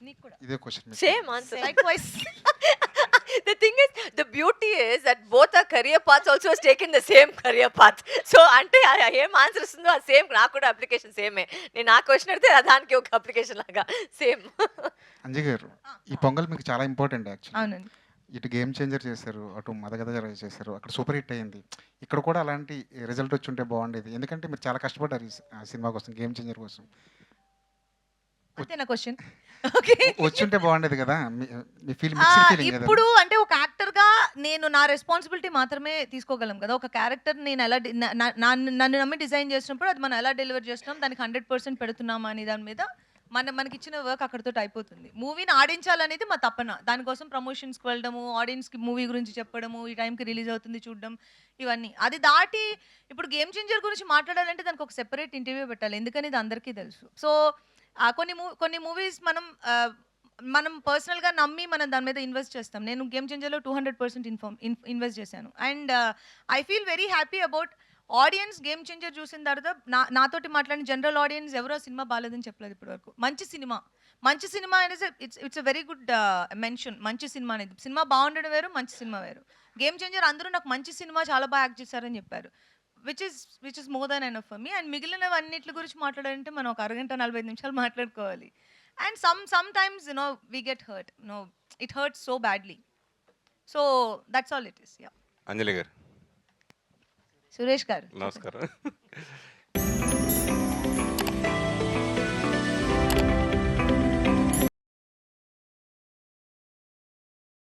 నీకు కూడా ఇదే question Same answer. Likewise. the thing is, the beauty is that both our career paths also has taken the same career path. So, అంటే ఏం answer వస్తుందో ఆ same నాకు కూడా అప్లికేషన్ సేమే నేను క్వశ్చన్ అడితే దానికి ఒక అప్లికేషన్ లాగా సేమ్ అంజయ్ గారు ఈ పొంగల్ మీకు చాలా ఇంపార్టెంట్ యాక్చువల్లీ అవునండి. ఇటు గేమ్ చేంజర్ చేశారు అటు మదగద చేశారు అక్కడ సూపర్ హిట్ అయింది ఇక్కడ కూడా అలాంటి రిజల్ట్ వచ్చి ఉంటే బాగుండేది. ఎందుకంటే మీరు చాలా కష్టపడ్డారు ఈ సినిమా కోసం గేమ్ చేంజర్ కోసం. అంతే నా క్వశ్చన్. ఓకే. వచ్చి ఉంటే బాగుండేది కదా. మీ- మీ ఫీల్ ఆ, మిక్స్డ్ ఫీలింగ్ కదా. ఇప్పుడు అంటే ఒక యాక్టర్గా నేను నా రెస్పాన్సిబిలిటీ మాత్రమే తీసుకోగలం కదా. ఒక క్యారెక్టర్ నేను ఎలా నన్ను నమ్మి డిజైన్ చేసినప్పుడు అది మనం ఎలా డెలివర్ చేస్తున్నాం దానికి హండ్రెడ్ పర్సెంట్ పెడుతున్నామా అనే దాని మీద మన మనకి ఇచ్చిన వర్క్ అక్కడితో అయిపోతుంది. మూవీని ఆడించాలనేది మా తపన. దానికోసం ప్రమోషన్స్కి వెళ్ళడము ఆడియన్స్కి మూవీ గురించి చెప్పడము ఈ టైంకి రిలీజ్ అవుతుంది చూడడం ఇవన్నీ. అది దాటి ఇప్పుడు గేమ్ చేంజర్ గురించి మాట్లాడాలంటే దానికి ఒక సెపరేట్ ఇంటర్వ్యూ పెట్టాలి. ఎందుకని ఇది అందరికీ తెలుసు. సో కొన్ని కొన్ని మూవీస్ మనం మనం పర్సనల్గా నమ్మి మనం దాని మీద ఇన్వెస్ట్ చేస్తాం. నేను game చేంజర్లో two hundred percent inform invest చేశాను. And I feel very happy about audience game changer చూసిన తర్వాత నా నాతోటి మాట్లాడిన జనరల్ ఆడియన్స్ ఎవరో సినిమా బాగాలేదని చెప్పలేదు ఇప్పటివరకు. మంచి సినిమా. మంచి సినిమా అనేది it's it's a very good mention మంచి సినిమా అనేది. సినిమా బాగుండడం వేరు మంచి సినిమా వేరు. గేమ్ చేంజర్ అందరూ నాకు మంచి సినిమా చాలా బాగా యాక్ట్ చేశారని చెప్పారు. Which is which is more than enough for me and మిగిలినవన్నిటి గురించి మాట్లాడాలంటే మనం ఒక అరగంట నలభై నిమిషాలు మాట్లాడుకోవాలి. And some sometimes you know we get hurt no it hurt so badly so that's all it is yeah Anjali garu. Suresh garu. నమస్కారం.